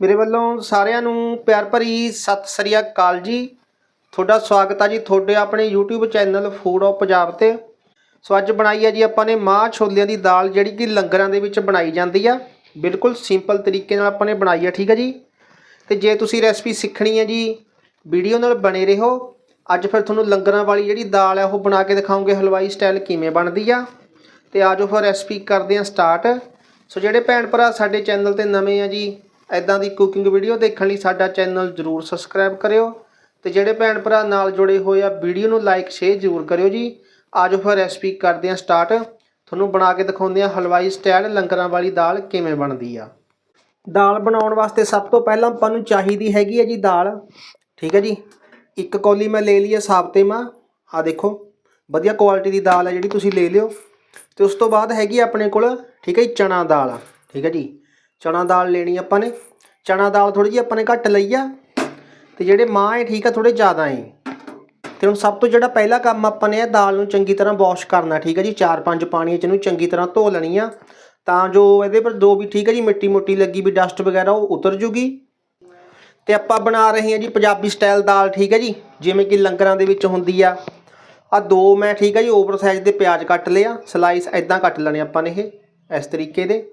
ਮੇਰੇ ਵੱਲੋਂ ਸਾਰਿਆਂ ਨੂੰ ਪਿਆਰ ਭਰੀ ਸਤਿ ਸ੍ਰੀ ਅਕਾਲ ਜੀ। ਤੁਹਾਡਾ ਸਵਾਗਤ ਹੈ ਜੀ ਤੁਹਾਡੇ ਆਪਣੇ YouTube channel food of Punjab ਤੇ। ਸੋ ਅੱਜ ਬਣਾਈ ਹੈ ਜੀ ਆਪਾਂ ਨੇ ਮਾਂ ਛੋਲਿਆਂ ਦੀ ਦਾਲ, ਜਿਹੜੀ ਕਿ ਲੰਗਰਾਂ ਦੇ ਵਿੱਚ ਬਣਾਈ ਜਾਂਦੀ ਆ। ਬਿਲਕੁਲ ਸਿੰਪਲ ਤਰੀਕੇ ਨਾਲ ਆਪਾਂ ਨੇ ਬਣਾਈ ਆ, ਠੀਕ ਹੈ ਜੀ। ਤੇ ਜੇ ਤੁਸੀਂ ਰੈਸਪੀ ਸਿੱਖਣੀ ਹੈ ਜੀ, ਵੀਡੀਓ ਨਾਲ ਬਣੇ ਰਹੋ। ਅੱਜ ਫਿਰ ਤੁਹਾਨੂੰ ਲੰਗਰਾਂ ਵਾਲੀ ਜਿਹੜੀ ਦਾਲ ਹੈ ਉਹ ਬਣਾ ਕੇ ਦਿਖਾਉਂਗੇ ਹਲਵਾਈ ਸਟਾਈਲ ਕਿਵੇਂ ਬਣਦੀ ਆ। ਤੇ ਆਜੋ ਫਿਰ ਰੈਸਪੀ ਕਰਦੇ ਹਾਂ ਸਟਾਰਟ ਸੋ ਜਿਹੜੇ ਭੈਣ ਭਰਾ ਸਾਡੇ ਚੈਨਲ ਤੇ ਨਵੇਂ ਆ ਜੀ ਐਦਾਂ ਦੀ ਕੁਕਿੰਗ ਵੀਡੀਓ ਦੇਖਣ ਲਈ ਸਾਡਾ ਚੈਨਲ ਜਰੂਰ ਸਬਸਕ੍ਰਾਈਬ ਕਰਿਓ ਤੇ ਜਿਹੜੇ ਭੈਣ ਭਰਾ ਨਾਲ ਜੁੜੇ ਹੋਏ ਆ ਵੀਡੀਓ ਨੂੰ ਲਾਈਕ ਸ਼ੇਅਰ ਜਰੂਰ ਕਰਿਓ ਜੀ। ਆਜੋ ਫਿਰ ਰੈਸਪੀ ਕਰਦੇ ਹਾਂ ਸਟਾਰਟ ਤੁਹਾਨੂੰ ਬਣਾ ਕੇ ਦਿਖਾਉਂਦੇ ਹਾਂ ਹਲਵਾਈ ਸਟਾਈਲ ਲੰਗਰਾਂ ਵਾਲੀ ਦਾਲ ਕਿਵੇਂ ਬਣਦੀ ਆ। ਦਾਲ ਬਣਾਉਣ ਵਾਸਤੇ ਸਭ ਤੋਂ ਪਹਿਲਾਂ ਆਪਾਂ ਨੂੰ ਚਾਹੀਦੀ ਹੈਗੀ ਹੈ ਜੀ ਦਾਲ। ਠੀਕ ਹੈ ਜੀ। ਇੱਕ ਕੌਲੀ ਮੈਂ ਲੈ ਲਈ ਹੈ ਸਾਬਤੇ ਮਾਂ। ਆ ਦੇਖੋ, ਵਧੀਆ ਕੁਆਲਿਟੀ ਦੀ ਦਾਲ ਹੈ ਜਿਹੜੀ ਤੁਸੀਂ ਲੈ ਲਿਓ। ਤੇ ਉਸ ਤੋਂ ਬਾਅਦ ਹੈਗੀ ਆਪਣੇ ਕੋਲ, ਠੀਕ ਹੈ ਜੀ ਚਣਾ ਦਾਲ। ਠੀਕ ਹੈ ਜੀ। ਚਣਾ ਦਾਲ ਲੈਣੀ ਆਪਾਂ ਨੇ। ਚਣਾ ਦਾਲ ਥੋੜੀ ਜਿਹੀ ਆਪਾਂ ਨੇ ਘੱਟ ਲਈ ਆ। ਤੇ ਜਿਹੜੇ ਮਾਂ ਹੈ ਠੀਕ ਆ ਥੋੜੇ ਜ਼ਿਆਦਾ ਹੈ ਤੇ ਹੁਣ ਸਭ ਤੋਂ ਜਿਹੜਾ ਪਹਿਲਾ ਕੰਮ ਆਪਾਂ ਨੇ ਇਹ ਦਾਲ ਨੂੰ ਚੰਗੀ ਤਰ੍ਹਾਂ ਵਾਸ਼ ਕਰਨਾ, ਠੀਕ ਹੈ ਜੀ। 4-5 ਪਾਣੀਆਂ ਚ ਇਹਨੂੰ ਚੰਗੀ ਤਰ੍ਹਾਂ ਧੋ ਲੈਣੀ ਆ। ਤਾਂ ਜੋ ਇਹਦੇ ਪਰ ਦੋ ਵੀ ਠੀਕ ਹੈ ਜੀ ਮਿੱਟੀ ਮੋਟੀ ਲੱਗੀ ਵੀ ਡਸਟ ਵਗੈਰਾ ਉਹ ਉਤਰ ਜੂਗੀ। ਤੇ ਆਪਾਂ ਬਣਾ ਰਹੇ ਹਾਂ ਜੀ ਪੰਜਾਬੀ ਸਟਾਈਲ ਦਾਲ, ਠੀਕ ਹੈ ਜੀ। ਜਿਵੇਂ ਕਿ ਲੰਗਰਾਂ ਦੇ ਵਿੱਚ ਹੁੰਦੀ ਆ। ਆ ਦੋ ਮੈਂ ਠੀਕ ਹੈ ਜੀ ਓਵਰ ਸਾਈਜ਼ ਦੇ ਪਿਆਜ਼ ਕੱਟ ਲਿਆ ਸਲਾਈਸ ਐਦਾਂ ਕੱਟ ਲੈਣੇ ਆਪਾਂ ਨੇ ਇਹ, ਇਸ ਤਰੀਕੇ ਦੇ।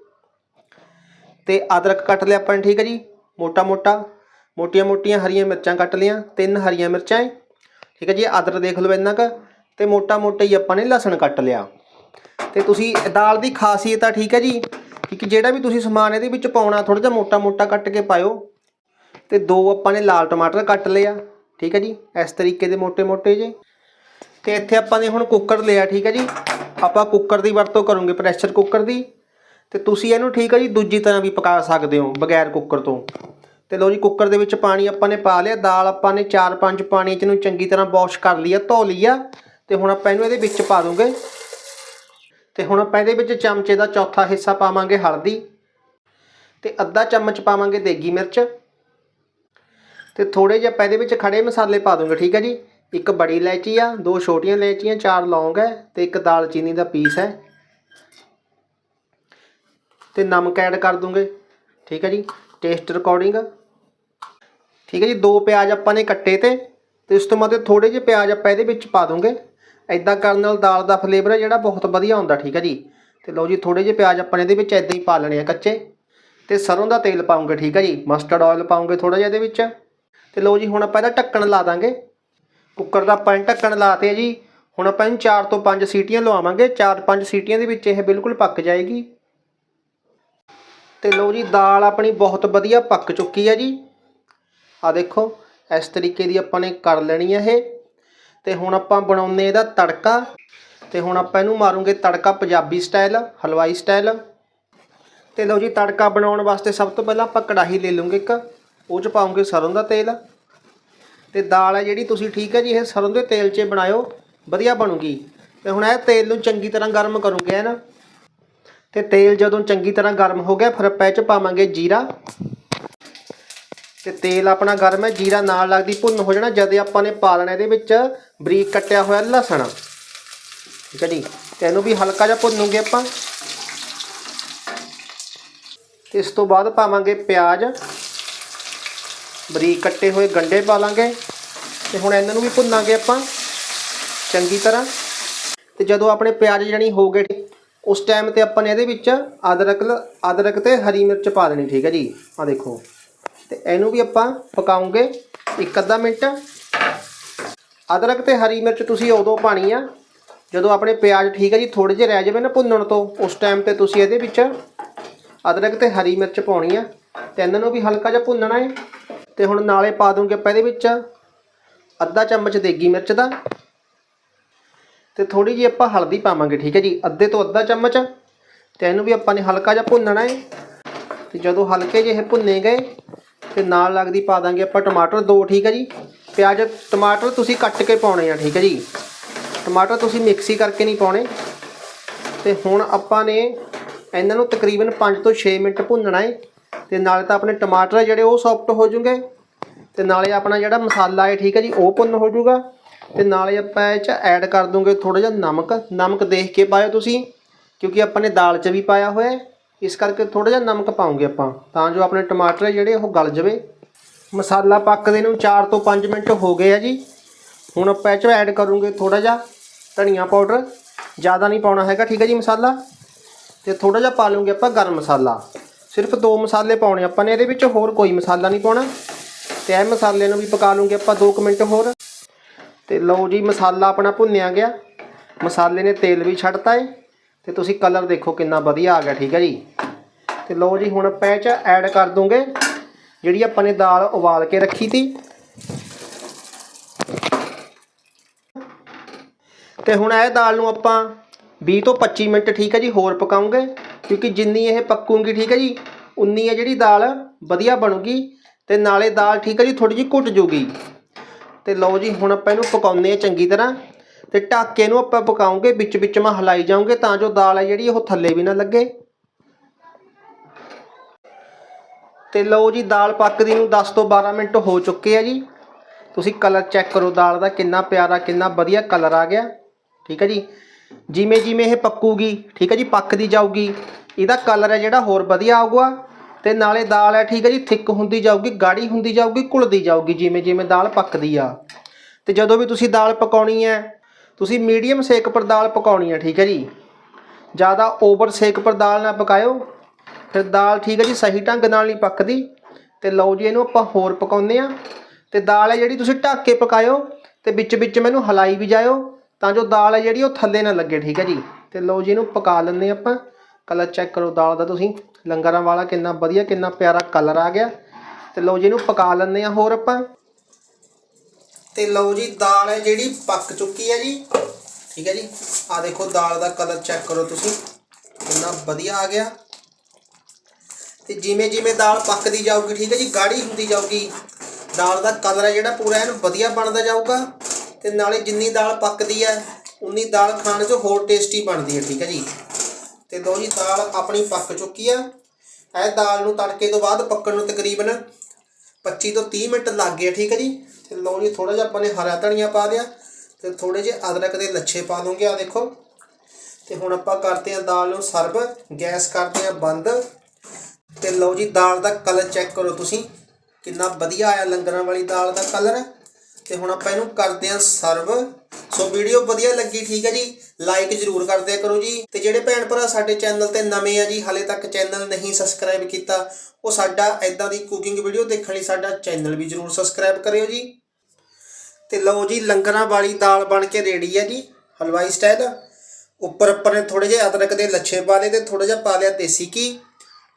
ਤੇ ਅਦਰਕ ਕੱਟ ਲਿਆ ਆਪਾਂ ਨੇ, ਠੀਕ ਹੈ ਜੀ? ਮੋਟਾ ਮੋਟਾ, ਮੋਟੀਆਂ ਮੋਟੀਆਂ ਹਰੀਆਂ ਮਿਰਚਾਂ ਕੱਟ ਲਿਆ ਤਿੰਨ ਹਰੀਆਂ ਮਿਰਚਾਂ ਠੀਕ ਹੈ ਜੀ, ਅਦਰਕ ਦੇਖ ਲਓ ਇੰਨਾ ਕ, ਤੇ ਮੋਟਾ ਮੋਟਾ ਹੀ ਆਪਾਂ ਨੇ ਲਸਣ ਕੱਟ ਲਿਆ। ਤੇ ਤੁਸੀਂ ਦਾਲ ਦੀ ਖਾਸੀਅਤ ਆ, ਠੀਕ ਹੈ ਜੀ? ਕਿ ਜਿਹੜਾ ਵੀ ਤੁਸੀਂ ਸਮਾਨ ਇਹਦੇ ਵਿੱਚ ਪਾਉਣਾ ਥੋੜਾ ਜਿਹਾ ਮੋਟਾ ਮੋਟਾ ਕੱਟ ਕੇ ਪਾਇਓ। ਤੇ ਦੋ ਆਪਾਂ ਨੇ ਲਾਲ ਟਮਾਟਰ ਕੱਟ ਲਿਆ ਠੀਕ ਹੈ ਜੀ? ਇਸ ਤਰੀਕੇ ਦੇ ਮੋਟੇ ਮੋਟੇ ਜੇ। ਤੇ ਇੱਥੇ ਆਪਾਂ ਨੇ ਹੁਣ ਕੁੱਕਰ ਲਿਆ, ਠੀਕ ਹੈ ਜੀ? ਆਪਾਂ ਕੁੱਕਰ ਦੀ ਵਰਤੋਂ ਕਰੂਗੇ, ਪ੍ਰੈਸ਼ਰ ਕੁੱਕਰ ਦੀ। ਤੇ ਤੁਸੀਂ ਇਹਨੂੰ ਠੀਕ ਹੈ ਜੀ ਦੂਜੀ ਤਰ੍ਹਾਂ ਵੀ ਪਕਾ ਸਕਦੇ ਹੋ ਬਗੈਰ ਕੁੱਕਰ ਤੋਂ। ਤੇ ਲਓ ਜੀ ਕੁੱਕਰ ਦੇ ਵਿੱਚ ਪਾਣੀ ਆਪਾਂ ਨੇ ਪਾ ਲਿਆ, ਦਾਲ ਆਪਾਂ ਨੇ 4-5 ਪਾਣੀ ਚ ਨੂੰ ਚੰਗੀ ਤਰ੍ਹਾਂ ਵਾਸ਼ ਕਰ ਲਈ ਆ, ਧੋ ਲਈ ਆ, ਤੇ ਹੁਣ ਆਪਾਂ ਇਹਨੂੰ ਇਹਦੇ ਵਿੱਚ ਪਾ ਦੂੰਗੇ। ਤੇ ਹੁਣ ਆਪਾਂ ਇਹਦੇ ਵਿੱਚ ਚਮਚੇ ਦਾ ਚੌਥਾ ਹਿੱਸਾ ਪਾਵਾਂਗੇ ਹਲਦੀ, ਤੇ ਅੱਧਾ ਚਮਚ ਪਾਵਾਂਗੇ ਦੇਗੀ ਮਿਰਚ। ਤੇ ਥੋੜੇ ਜਿਹਾ ਆਪਾਂ ਇਹਦੇ ਵਿੱਚ ਖੜੇ ਮਸਾਲੇ ਪਾ ਦੂੰਗੇ, ਠੀਕ ਹੈ ਜੀ। ਇੱਕ ਬੜੀ ਇਲਾਇਚੀ ਆ, ਦੋ ਛੋਟੀਆਂ ਇਲਾਇਚੀਆਂ, ਚਾਰ ਲੌਂਗ ਹੈ, ਤੇ ਇੱਕ ਦਾਲਚੀਨੀ ਦਾ ਪੀਸ ਹੈ। ਤੇ ਨਮਕ ਐਡ ਕਰ ਦੂੰਗੇ। ਠੀਕ ਹੈ ਜੀ ਟੇਸਟ ਰਿਕਾਰਡਿੰਗ ਠੀਕ ਹੈ ਜੀ, ਦੋ ਪਿਆਜ਼ ਆਪਾਂ ਨੇ ਕੱਟੇ ਤੇ ਤੇ ਉਸ ਤੋਂ ਬਾਅਦ ਥੋੜੇ ਜਿਹੇ ਪਿਆਜ਼ ਆਪਾਂ ਇਹਦੇ ਵਿੱਚ ਪਾ ਦੂੰਗੇ। ਐਦਾਂ ਕਰਨ ਨਾਲ ਦਾਲ ਦਾ ਫਲੇਵਰ ਹੈ ਜਿਹੜਾ ਬਹੁਤ ਵਧੀਆ ਹੁੰਦਾ, ਠੀਕ ਹੈ ਜੀ। ਤੇ ਲਓ ਜੀ ਥੋੜੇ ਜਿਹੇ ਪਿਆਜ਼ ਆਪਾਂ ਇਹਦੇ ਵਿੱਚ ਐਦਾਂ ਹੀ ਪਾ ਲੈਣੇ ਆ ਕੱਚੇ। ਤੇ ਸਰੋਂ ਦਾ ਤੇਲ ਪਾਉਂਗੇ, ਠੀਕ ਹੈ ਜੀ ਮਸਟਰਡ ਆਇਲ ਪਾਉਂਗੇ ਥੋੜਾ ਜਿਹਾ ਇਹਦੇ ਵਿੱਚ। ਤੇ ਲਓ ਜੀ, ਹੁਣ ਆਪਾਂ ਇਹਦਾ ਢੱਕਣ ਲਾ ਦਾਂਗੇ। ਕੁੱਕਰ ਦਾ ਆਪਾਂ ਢੱਕਣ ਲਾਤੇ ਜੀ। ਹੁਣ ਆਪਾਂ ਇਹਨੂੰ 4 ਤੋਂ 5 ਸੀਟੀਆਂ ਲਵਾਵਾਂਗੇ। 4-5 ਸੀਟੀਆਂ ਦੇ ਵਿੱਚ ਇਹ ਬਿਲਕੁਲ ਪੱਕ ਜਾਏਗੀ। ਤੇ ਲਓ ਜੀ, ਦਾਲ ਆਪਣੀ ਬਹੁਤ ਵਧੀਆ ਪੱਕ ਚੁੱਕੀ ਹੈ ਜੀ। ਆ ਦੇਖੋ, ਇਸ ਤਰੀਕੇ ਦੀ ਆਪਾਂ ਨੇ ਕਰ ਲੈਣੀ ਹੈ ਇਹ। ਤੇ ਹੁਣ ਆਪਾਂ ਬਣਾਉਨੇ ਇਹਦਾ ਤੜਕਾ। ਤੇ ਹੁਣ ਆਪਾਂ ਇਹਨੂੰ ਮਾਰੂਗੇ ਤੜਕਾ ਪੰਜਾਬੀ ਸਟਾਈਲ ਹਲਵਾਈ ਸਟਾਈਲ ਤੇ ਲਓ ਜੀ, ਤੜਕਾ ਬਣਾਉਣ ਵਾਸਤੇ ਸਭ ਤੋਂ ਪਹਿਲਾਂ ਆਪਾਂ ਕੜਾਹੀ ਲੈ ਲਵਾਂਗੇ ਇੱਕ। ਉਹ ਚ ਪਾਉਂਗੇ ਸਰੋਂ ਦਾ ਤੇਲ। ਤੇ ਦਾਲ ਹੈ ਜਿਹੜੀ, ਤੁਸੀਂ ਠੀਕ ਹੈ ਜੀ, ਇਹ ਸਰੋਂ ਦੇ ਤੇਲ 'ਚ ਬਣਾਇਓ, ਵਧੀਆ ਬਣੂਗੀ। ਤੇ ਹੁਣ ਇਹ ਤੇਲ ਨੂੰ ਚੰਗੀ ਤਰ੍ਹਾਂ ਗਰਮ ਕਰੋਗੇ ਹੈ ਨਾ। ਤੇ ਤੇਲ ਜਦੋਂ ਚੰਗੀ ਤਰ੍ਹਾਂ ਗਰਮ ਹੋ ਗਿਆ, ਫਿਰ ਆਪਾਂ ਇਹ 'ਚ ਪਾਵਾਂਗੇ ਜੀਰਾ। ਤੇ ਤੇਲ ਆਪਣਾ ਗਰਮ ਹੈ, ਜੀਰਾ ਨਾਲ ਲੱਗਦੀ ਭੁੰਨ ਹੋ ਜਾਣਾ, ਜਦ ਆਪਾਂ ਨੇ ਪਾ ਲੈਣਾ ਇਹਦੇ ਵਿੱਚ ਬਰੀਕ ਕੱਟਿਆ ਹੋਇਆ ਲਸਣ। ਠੀਕ ਹੈ ਜੀ? ਤੇ ਇਹਨੂੰ ਵੀ ਹਲਕਾ ਜਿਹਾ ਭੁੰਨੂਗੇ ਆਪਾਂ। ਤੇ ਇਸ ਤੋਂ ਬਾਅਦ ਪਾਵਾਂਗੇ ਪਿਆਜ਼। ਬਰੀਕ ਕੱਟੇ ਹੋਏ ਗੰਡੇ ਪਾ ਲਾਂਗੇ। ਤੇ ਹੁਣ ਇਹਨਾਂ ਨੂੰ ਵੀ ਭੁੰਨਾਂਗੇ ਆਪਾਂ, ਚੰਗੀ ਤਰ੍ਹਾਂ। ਤੇ ਜਦੋਂ ਆਪਣੇ ਪਿਆਜ਼ ਜਣੀ ਹੋ ਗਏ ਉਸ ਟਾਈਮ ਤੇ ਆਪਾਂ ਨੇ ਇਹਦੇ ਵਿੱਚ ਅਦਰਕ ਅਦਰਕ ਤੇ ਹਰੀ ਮਿਰਚ ਪਾ ਦੇਣੀ, ਠੀਕ ਹੈ ਜੀ? ਆ ਦੇਖੋ। ਤੇ ਇਹਨੂੰ ਵੀ ਆਪਾਂ ਪਕਾਉਂਗੇ ਇੱਕ ਅੱਧਾ ਮਿੰਟ। ਅਦਰਕ ਤੇ ਹਰੀ ਮਿਰਚ ਤੁਸੀਂ ਉਦੋਂ ਪਾਣੀ ਆ, ਜਦੋਂ ਆਪਣੇ ਪਿਆਜ਼, ਠੀਕ ਹੈ ਜੀ ਥੋੜੇ ਜਿਹੇ ਰਹਿ ਜਾਵੇ ਨਾ ਭੁੰਨਣ ਤੋਂ, ਉਸ ਟਾਈਮ ਤੇ ਤੁਸੀਂ ਇਹਦੇ ਵਿੱਚ ਅਦਰਕ ਤੇ ਹਰੀ ਮਿਰਚ ਪਾਉਣੀ ਆ। ਤੇ ਇਹਨਾਂ ਨੂੰ ਵੀ ਹਲਕਾ ਜਿਹਾ ਭੁੰਨਣਾ ਹੈ ਤੇ ਹੁਣ ਨਾਲੇ ਪਾ ਦੂੰਗੇ ਆਪਾਂ ਇਹਦੇ ਵਿੱਚ ਅੱਧਾ ਚਮਚ ਦੇਗੀ ਮਿਰਚ ਦਾ। ਤੇ ਥੋੜੀ ਜਿਹੀ ਆਪਾਂ ਹਲਦੀ ਪਾਵਾਂਗੇ, ਠੀਕ ਹੈ ਜੀ? ਅੱਧੇ ਤੋਂ ਅੱਧਾ ਚਮਚ। ਤੇ ਇਹਨੂੰ ਵੀ ਆਪਾਂ ਨੇ ਹਲਕਾ ਜਿਹਾ ਭੁੰਨਣਾ ਹੈ। ਤੇ ਜਦੋਂ ਹਲਕੇ ਜਿਹੇ ਭੁੰਨੇ ਗਏ, ਤੇ ਨਾਲ ਲੱਗਦੀ ਪਾ ਦਾਂਗੇ ਆਪਾਂ ਟਮਾਟਰ ਦੋ, ਠੀਕ ਹੈ ਜੀ? ਪਿਆਜ਼, ਟਮਾਟਰ ਤੁਸੀਂ ਕੱਟ ਕੇ ਪਾਉਣੇ ਆ, ਠੀਕ ਹੈ ਜੀ? ਟਮਾਟਰ ਤੁਸੀਂ ਮਿਕਸੀ ਕਰਕੇ ਨਹੀਂ ਪਾਉਣੇ। ਤੇ ਹੁਣ ਆਪਾਂ ਨੇ ਇਹਨਾਂ ਨੂੰ ਤਕਰੀਬਨ 5 ਤੋਂ 6 ਮਿੰਟ ਭੁੰਨਣਾ ਹੈ। ਤੇ ਨਾਲੇ ਤਾਂ ਆਪਣੇ ਟਮਾਟਰ ਜਿਹੜੇ, ਉਹ ਸੌਫਟ ਹੋ ਜੂਗੇ। ਤੇ ਨਾਲੇ ਆਪਣਾ ਜਿਹੜਾ ਮਸਾਲਾ ਹੈ, ਠੀਕ ਹੈ ਜੀ, ਉਹ ਭੁੰਨ ਹੋ ਜੂਗਾ। ਤੇ ਨਾਲੇ ਆਪਾਂ ਇਹ ਚ ਐਡ ਕਰ ਦੂੰਗੇ ਥੋੜਾ ਜਿਹਾ ਨਮਕ। ਨਮਕ ਦੇਖ ਕੇ ਪਾਇਓ ਤੁਸੀਂ, ਕਿਉਂਕਿ ਆਪਾਂ ਨੇ ਦਾਲ 'ਚ ਵੀ ਪਾਇਆ ਹੋਇਆ ਇਸ ਕਰਕੇ ਥੋੜਾ ਜਿਹਾ ਨਮਕ ਪਾਉਂਗੇ ਆਪਾਂ, ਤਾਂ ਜੋ ਆਪਣੇ ਟਮਾਟਰ ਜਿਹੜੇ ਉਹ ਗਲ ਜਵੇ। ਮਸਾਲਾ ਪੱਕਦੇ ਨੂੰ 4 ਤੋਂ 5 ਮਿੰਟ ਹੋ ਗਏ ਆ ਜੀ। ਹੁਣ ਆਪਾਂ ਇਹ 'ਚ ਐਡ ਕਰੂੰਗੇ ਥੋੜਾ ਜਿਹਾ ਧਨੀਆ ਪਾਊਡਰ। ਜ਼ਿਆਦਾ ਨਹੀਂ ਪਾਉਣਾ ਹੈਗਾ, ਠੀਕ ਹੈ ਜੀ ਮਸਾਲਾ? ਤੇ ਥੋੜਾ ਜਿਹਾ ਪਾ ਲੂੰਗੇ ਆਪਾਂ ਗਰਮ ਮਸਾਲਾ। ਸਿਰਫ ਦੋ ਮਸਾਲੇ ਪਾਉਣੇ ਆਪਾਂ ਨੇ, ਇਹਦੇ ਵਿੱਚ ਹੋਰ ਕੋਈ ਮਸਾਲਾ ਨਹੀਂ ਪਾਉਣਾ। ਤੇ ਇਹ ਮਸਾਲੇ ਨੂੰ ਵੀ ਪਕਾ ਲੂੰਗੇ ਆਪਾਂ 2 ਮਿੰਟ ਹੋਰ। ਤੇ ਲਓ ਜੀ, ਮਸਾਲਾ ਆਪਣਾ ਭੁੰਨਿਆ ਗਿਆ। ਮਸਾਲੇ ਨੇ ਤੇਲ ਵੀ ਛੱਡਤਾ ਏ, ਤੇ ਤੁਸੀਂ ਕਲਰ ਦੇਖੋ ਕਿੰਨਾ ਵਧੀਆ ਆ ਗਿਆ, ਠੀਕ ਹੈ ਜੀ। ਤੇ ਲਓ ਜੀ, ਹੁਣ ਆਪਾਂ ਇਹ 'ਚ ਐਡ ਕਰ ਦੂੰਗੇ, ਜਿਹੜੀ ਆਪਾਂ ਨੇ ਦਾਲ ਉਬਾਲ ਕੇ ਰੱਖੀ ਸੀ ਤੇ ਹੁਣ ਇਹ ਦਾਲ ਨੂੰ ਆਪਾਂ 20 ਤੋਂ 25 ਮਿੰਟ, ਠੀਕ ਹੈ ਜੀ, ਹੋਰ ਪਕਾਉਂਗੇ, ਕਿਉਂਕਿ ਜਿੰਨੀ ਇਹ ਪੱਕੂਗੀ, ਠੀਕ ਹੈ ਜੀ, ਉਨੀ ਹੈ ਜਿਹੜੀ ਦਾਲ ਵਧੀਆ ਬਣੂਗੀ, ਤੇ ਨਾਲੇ ਦਾਲ, ਠੀਕ ਹੈ ਜੀ ਥੋੜੀ ਜਿਹੀ ਘੁੱਟ ਜੂਗੀ। ਤੇ ਲਓ ਜੀ, ਹੁਣ ਆਪਾਂ ਇਹਨੂੰ ਪਕਾਉਂਦੇ ਆ ਚੰਗੀ ਤਰ੍ਹਾਂ ਤੇ ਢਾਕੇ ਨੂੰ ਆਪਾਂ ਪਕਾਉਂਗੇ, ਵਿੱਚ ਵਿੱਚ ਮੈਂ ਹਲਾਈ ਜਾਉਂਗੇ ਤਾਂ ਜੋ ਦਾਲ ਹੈ ਜਿਹੜੀ ਉਹ ਥੱਲੇ ਵੀ ਨਾ ਲੱਗੇ। ਤੇ ਲਓ ਜੀ, ਦਾਲ ਪੱਕਦੀ ਨੂੰ 10 ਤੋਂ 12 ਮਿੰਟ ਹੋ ਚੁੱਕੇ ਆ ਜੀ। ਤੁਸੀਂ ਕਲਰ ਚੈੱਕ ਕਰੋ ਦਾਲ ਦਾ, ਕਿੰਨਾ ਪਿਆਰਾ, ਕਿੰਨਾ ਵਧੀਆ ਕਲਰ ਆ ਗਿਆ। ਠੀਕ ਹੈ ਜੀ? ਜਿਵੇਂ ਜਿਵੇਂ ਇਹ ਪੱਕੂਗੀ, ਠੀਕ ਹੈ ਜੀ? ਪੱਕਦੀ ਜਾਊਗੀ। ਇਹਦਾ ਕਲਰ ਹੈ ਜਿਹੜਾ ਹੋਰ ਵਧੀਆ ਆਊਗਾ। ਤੇ ਨਾਲੇ ਦਾਲ ਹੈ, ਠੀਕ ਹੈ ਜੀ, ਥਿੱਕ ਹੁੰਦੀ ਜਾਊਗੀ, ਗਾੜੀ ਹੁੰਦੀ ਜਾਊਗੀ, ਘੁਲਦੀ ਜਾਊਗੀ, ਜਿਵੇਂ ਜਿਵੇਂ ਦਾਲ ਪੱਕਦੀ ਆ। ਤੇ ਜਦੋਂ ਵੀ ਤੁਸੀਂ ਦਾਲ ਪਕਾਉਣੀ ਹੈ, ਤੁਸੀਂ ਮੀਡੀਅਮ ਸੇਕ ਪਰ ਦਾਲ ਪਕਾਉਣੀ ਹੈ, ਠੀਕ ਹੈ ਜੀ। ਜ਼ਿਆਦਾ ਓਵਰ ਸੇਕ ਪਰ ਦਾਲ ਨਾ ਪਕਾਇਓ। ਫਿਰ ਦਾਲ ਠੀਕ ਹੈ ਜੀ, ਸਹੀ ਢੰਗ ਨਾਲ ਨਹੀਂ ਪੱਕਦੀ। ਤੇ ਲਓ ਜੀ, ਇਹਨੂੰ ਆਪਾਂ ਹੋਰ ਪਕਾਉਂਦੇ ਆ ਤੇ ਦਾਲ ਹੈ ਜਿਹੜੀ ਤੁਸੀਂ ਢੱਕ ਕੇ ਪਕਾਇਓ, ਤੇ ਵਿੱਚ ਵਿੱਚ ਮੈਨੂੰ ਹਲਾਈ ਵੀ ਜਾਇਓ, ਤਾਂ ਜੋ ਦਾਲ ਹੈ ਜਿਹੜੀ ਉਹ ਥੱਲੇ ਨਾ ਲੱਗੇ, ਠੀਕ ਹੈ ਜੀ। ਤੇ ਲਓ ਜੀ, ਇਹਨੂੰ ਪਕਾ ਲੈਂਦੇ ਆਪਾਂ। ਕਲਰ ਚੈੱਕ ਕਰੋ ਦਾਲ ਦਾ ਤੁਸੀਂ। ਲੰਗਰਾਂ ਵਾਲਾ ਕਿੰਨਾ ਵਧੀਆ, ਕਿੰਨਾ ਪਿਆਰਾ ਕਲਰ ਆ ਗਿਆ। ਤੇ ਲਓ ਜੀ, ਇਹਨੂੰ ਪਕਾ ਲੈਂਦੇ ਆ ਹੋਰ ਆਪਾਂ। ਤੇ ਲਓ ਜੀ, ਦਾਲ ਹੈ ਜਿਹੜੀ ਪੱਕ ਚੁੱਕੀ ਹੈ ਜੀ। ਠੀਕ ਹੈ ਜੀ। ਆ ਦੇਖੋ, ਦਾਲ ਦਾ ਕਲਰ ਚੈੱਕ ਕਰੋ ਤੁਸੀਂ। ਕਿੰਨਾ ਵਧੀਆ ਆ ਗਿਆ। ਤੇ ਜਿਵੇਂ ਜਿਵੇਂ ਦਾਲ ਪੱਕਦੀ ਜਾਊਗੀ, ਠੀਕ ਹੈ ਜੀ, ਗਾੜੀ ਹੁੰਦੀ ਜਾਊਗੀ, ਦਾਲ ਦਾ ਕਲਰ ਹੈ ਜਿਹੜਾ ਪੂਰਾ, ਇਹਨੂੰ ਵਧੀਆ ਬਣਦਾ ਜਾਊਗਾ। ਤੇ ਨਾਲੇ ਜਿੰਨੀ ਦਾਲ ਪੱਕਦੀ ਹੈ, ਉਨੀ ਦਾਲ ਖਾਣ 'ਚ ਹੋਰ ਟੇਸਟੀ ਬਣਦੀ ਹੈ, ਠੀਕ ਹੈ ਜੀ। ਤੇ ਲਓ ਜੀ, ਦਾਲ ਆਪਣੀ ਪੱਕ ਚੁੱਕੀ ਆ। ਇਹ ਦਾਲ ਨੂੰ ਤੜਕੇ ਤੋਂ ਬਾਅਦ ਪੱਕਣ ਨੂੰ ਤਕਰੀਬਨ 25 ਤੋਂ 30 ਮਿੰਟ ਲੱਗ ਗਏ ਠੀਕ ਹੈ ਜੀ। ਤੇ ਲਓ ਜੀ ਥੋੜਾ ਜਿਹਾ ਆਪਾਂ ਨੇ ਹਰਾ ਧਨੀਆ ਪਾ ਦਿਆ ਤੇ ਥੋੜੇ ਜਿਹੇ ਅਦਰਕ ਦੇ ਲੱਛੇ ਪਾ ਦੂੰਗੇ ਆ ਦੇਖੋ। ਤੇ ਹੁਣ ਆਪਾਂ ਕਰਦੇ ਆ ਦਾਲ ਨੂੰ ਸਰਵ, ਗੈਸ ਕਰਦੇ ਆ ਬੰਦ। ਤੇ ਲਓ ਜੀ, ਦਾਲ ਦਾ ਕਲਰ ਚੈੱਕ ਕਰੋ ਤੁਸੀਂ। ਕਿੰਨਾ ਵਧੀਆ ਆਇਆ ਲੰਗਰਾਂ ਵਾਲੀ ਦਾਲ ਦਾ ਕਲਰ ਤੇ ਹੁਣ ਆਪਾਂ ਇਹਨੂੰ ਕਰਦੇ ਆਂ ਸਰਵ ਸੋ ਵੀਡੀਓ ਵਧੀਆ ਲੱਗੀ, ਠੀਕ ਹੈ ਜੀ। ਲਾਈਕ ਜਰੂਰ ਕਰ ਕਰੋ ਜੀ। ਤੇ ਜਿਹੜੇ ਭੈਣ ਭਰਾ ਸਾਡੇ ਚੈਨਲ ਤੇ ਨਵੇਂ ਆ ਜੀ, ਹਲੇ ਤੱਕ ਚੈਨਲ ਨਹੀਂ ਸਬਸਕ੍ਰਾਈਬ ਕੀਤਾ, ਉਹ ਸਾਡਾ ਐਦਾਂ ਦੀ ਕੁਕਿੰਗ ਵੀਡੀਓ ਦੇਖਣ ਲਈ ਸਾਡਾ ਚੈਨਲ ਵੀ ਜਰੂਰ ਸਬਸਕ੍ਰਾਈਬ ਕਰਿਓ ਜੀ। ਤੇ ਲਓ ਜੀ, ਲੰਗਰਾਂ ਵਾਲੀ ਦਾਲ ਬਣ ਕੇ ਰੈਡੀ ਹੈ ਜੀ, ਹਲਵਾਈ ਸਟਾਈਲ ਉੱਪਰ ਉੱਪਰ ਨੇ ਥੋੜੇ ਜਿਹੇ ਅਦਰਕ ਦੇ ਲੱਛੇ ਪਾ ਲਏ ਤੇ ਥੋੜਾ ਜਿਹਾ ਪਾ ਲਿਆ ਦੇਸੀ ਘੀ।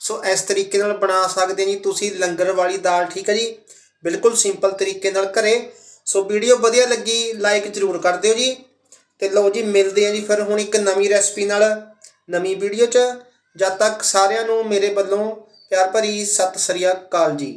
ਸੋ ਇਸ ਤਰੀਕੇ ਨਾਲ ਬਣਾ ਸਕਦੇ ਜੀ ਤੁਸੀਂ ਲੰਗਰ ਵਾਲੀ ਦਾਲ, ਠੀਕ ਹੈ ਜੀ। ਬਿਲਕੁਲ ਸਿੰਪਲ ਤਰੀਕੇ ਨਾਲ ਘਰੇ। ਸੋ ਵੀਡੀਓ ਵਧੀਆ ਲੱਗੀ ਲਾਈਕ ਜ਼ਰੂਰ ਕਰ ਦਿਓ ਜੀ। ਤੇ ਲਓ ਜੀ, ਮਿਲਦੇ ਆ ਜੀ ਫਿਰ ਹੁਣ ਇੱਕ ਨਵੀਂ ਰੈਸਪੀ ਨਾਲ, ਨਵੀਂ ਵੀਡੀਓ 'ਚ। ਜਦ ਤੱਕ ਸਾਰਿਆਂ ਨੂੰ ਮੇਰੇ ਵੱਲੋਂ ਪਿਆਰ ਭਰੀ ਸਤਿ ਸ੍ਰੀ ਅਕਾਲ ਜੀ।